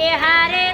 એ હારે